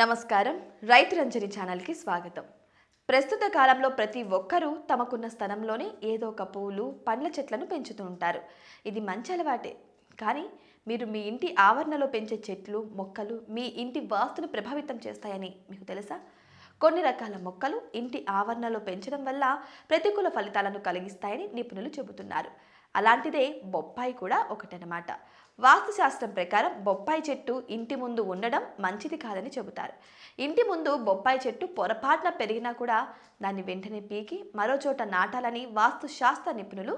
నమస్కారం. రైతు రంజని ఛానల్కి స్వాగతం. ప్రస్తుత కాలంలో ప్రతి ఒక్కరూ తమకున్న స్థలంలోనే ఏదో ఒక పువ్వులు పండ్ల చెట్లను పెంచుతూ ఉంటారు. ఇది మంచి అలవాటే. కానీ మీరు మీ ఇంటి ఆవరణలో పెంచే చెట్లు మొక్కలు మీ ఇంటి వాస్తును ప్రభావితం చేస్తాయని మీకు తెలుసా? కొన్ని రకాల మొక్కలు ఇంటి ఆవరణలో పెంచడం వల్ల ప్రతికూల ఫలితాలను కలిగిస్తాయని నిపుణులు చెబుతున్నారు. అలాంటిదే బొప్పాయి కూడా ఒకటనమాట. వాస్తుశాస్త్రం ప్రకారం బొప్పాయి చెట్టు ఇంటి ముందు ఉండడం మంచిది కాదని చెబుతారు. ఇంటి ముందు బొప్పాయి చెట్టు పొరపాటున పెరిగినా కూడా దాన్ని వెంటనే పీకి మరో చోట నాటాలని వాస్తుశాస్త్ర నిపుణులు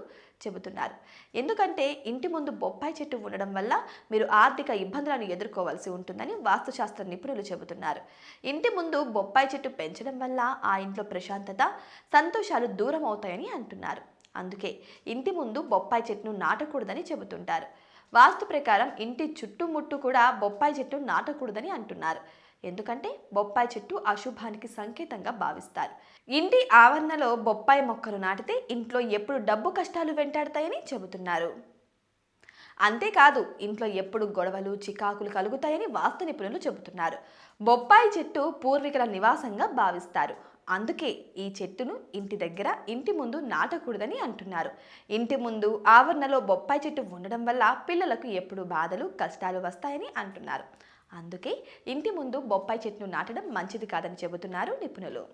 చెబుతున్నారు. ఎందుకంటే ఇంటి ముందు బొప్పాయి చెట్టు ఉండడం వల్ల మీరు ఆర్థిక ఇబ్బందులను ఎదుర్కోవాల్సి ఉంటుందని వాస్తుశాస్త్ర నిపుణులు చెబుతున్నారు. ఇంటి ముందు బొప్పాయి చెట్టు పెంచడం వల్ల ఆ ఇంట్లో ప్రశాంతత సంతోషాలు దూరం అవుతాయని అంటున్నారు. అందుకే ఇంటి ముందు బొప్పాయి చెట్టును నాటకూడదని చెబుతుంటారు. వాస్తు ప్రకారం ఇంటి చుట్టుముట్టు కూడా బొప్పాయి చెట్టు నాటకూడదని అంటున్నారు. ఎందుకంటే బొప్పాయి చెట్టు అశుభానికి సంకేతంగా భావిస్తారు. ఇంటి ఆవరణలో బొప్పాయి మొక్కలు నాటితే ఇంట్లో ఎప్పుడు డబ్బు కష్టాలు వెంటాడతాయని చెబుతున్నారు. అంతేకాదు ఇంట్లో ఎప్పుడు గొడవలు చికాకులు కలుగుతాయని వాస్తు నిపుణులు చెబుతున్నారు. బొప్పాయి చెట్టు పూర్వీకుల నివాసంగా భావిస్తారు. అందుకే ఈ చెట్టును ఇంటి దగ్గర ఇంటి ముందు నాటకూడదని అంటున్నారు. ఇంటి ముందు ఆవరణలో బొప్పాయి చెట్టు ఉండడం వల్ల పిల్లలకు ఎప్పుడు బాధలు కష్టాలు వస్తాయని అంటున్నారు. అందుకే ఇంటి ముందు బొప్పాయి చెట్టును నాటడం మంచిది కాదని చెబుతున్నారు నిపుణులు.